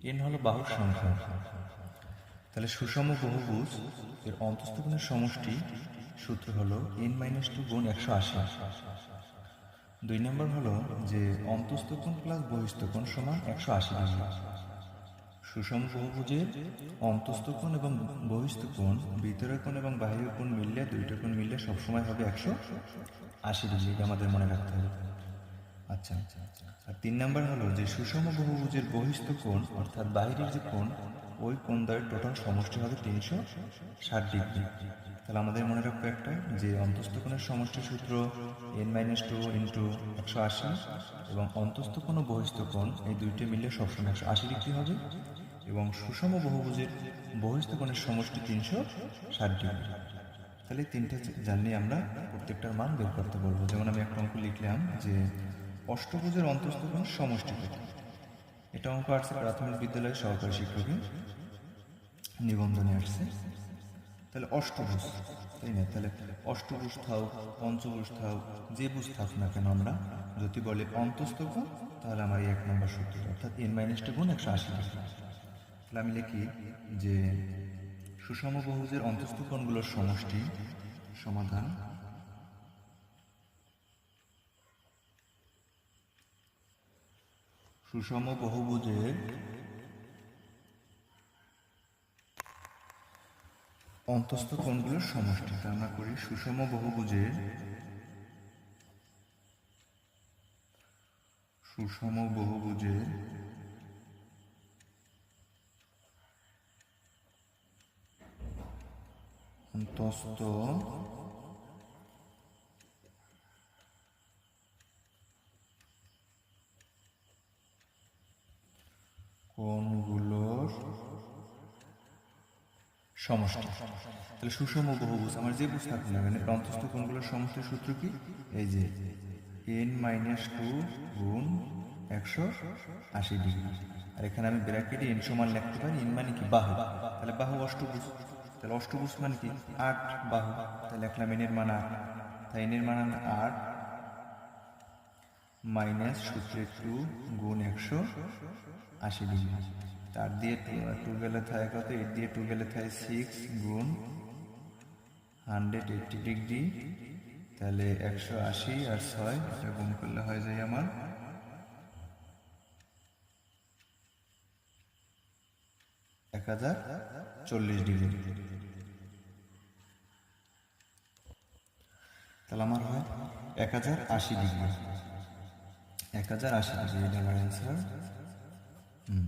N হলো বাহুর সংখ্যা। তাহলে সুষম বহুভুজ এর অন্তস্থ কোণের সমষ্টি সূত্র হলো এন মাইনাস টু গুণ একশো আশি। দুই নম্বর হলো যে অন্তস্থ কোণ প্লাস বহিস্থ কোণ সমান একশো আশি ডিগ্রি। সুষম বহুভুজের অন্তস্থ কোণ এবং বহিস্থ কোণ ভিতরের কোণ এবং বাহিরের কোণ মিললে, দুইটা কোণ মিললে সবসময় হবে একশো আশি ডিগ্রি আমাদের মনে রাখতে হবে। আচ্ছা আচ্ছা আচ্ছা আর তিন নাম্বার হলো যে সুষম বহুভুজের বহিস্থ কোণ, অর্থাৎ বাইরের যে কোণ, ওই কোণ দ্বয়ের টোটাল সমষ্টি হবে তিনশো ষাট ডিগ্রি। তাহলে আমাদের মনে রাখব একটা, যে অন্তস্থ কোণের সমষ্টি সূত্র এন মাইনাস টু ইন্টু একশো আশি এবং অন্তস্থ কোণ ও বহিস্থ কোণ, এই দুইটি মিলে সবসময় একশো আশি ডিগ্রি হবে এবং সুষম বহুভুজের বহিস্থ কোণের সমষ্টি তিনশো ষাট ডিগ্রি। তাহলে তিনটে জানলে আমরা প্রত্যেকটার মান বের করতে পারব। যেমন আমি একটা অঙ্ক লিখলাম যে অষ্টভুজের অন্তস্থ কোণ সমষ্টি কত এটা অঙ্ক আসছে প্রাথমিক বিদ্যালয়ের সহকারী শিক্ষকের নিবন্ধনে আসছে। তাহলে অষ্টভুজ, তাই না? তাহলে অষ্টভুজ থাও, পঞ্চভুজ থাও, যে বুঝ থাক না কেন আমরা, যদি বলে অন্তস্থ কোণ তাহলে আমার এই এক নম্বর সূত্র অর্থাৎ এন মাইনাস টু গুণ একশো আশি তাহলে আমি লিখি যে সুষম বহুভুজের অন্তস্থ কোণগুলোর সমষ্টি, সমাধান সুষম বহুভুজের অন্তস্থ কোণগুলোর সমষ্টি। আমরা করি সুষম বহুভুজের সুষম বহুভুজের অন্তস্থ কোণগুলোর সমষ্টি? তাহলে সুষম বহুভুজ, আমার যে বুঝ থাকুক না কেন অন্তস্থ কোণগুলোর সমষ্টির সূত্র কি? এই যে এন মাইনাস টু গুণ একশো আশি ডিগ্রি। আর এখানে আমি ব্র্যাকেটে এন সমান লিখতে পারি এন মানে কি? বাহু। তাহলে বাহু অষ্টভুজ। তাহলে অষ্টভুজ মানে কি? আট বাহু। তাহলে লিখলাম এনের মান আট। তাই এনের মান আট মাইনাস সূত্রে টু গুণ একশো আশি ডিগ্রি। তার দিয়ে টু গেলে থাকে কত? এইট দিয়ে টু গেলে থাকে সিক্স গুণ হান্ড্রেড এইটটি ডিগ্রি। তাহলে একশো আশি আর ছয়, এটা গুণ করলে হয়ে যায় আমার এক হাজার চল্লিশ ডিগ্রি। তাহলে আমার হয় এক হাজার আশি ডিগ্রি। এক হাজার আশি এটা আমার অ্যান্সার হুম।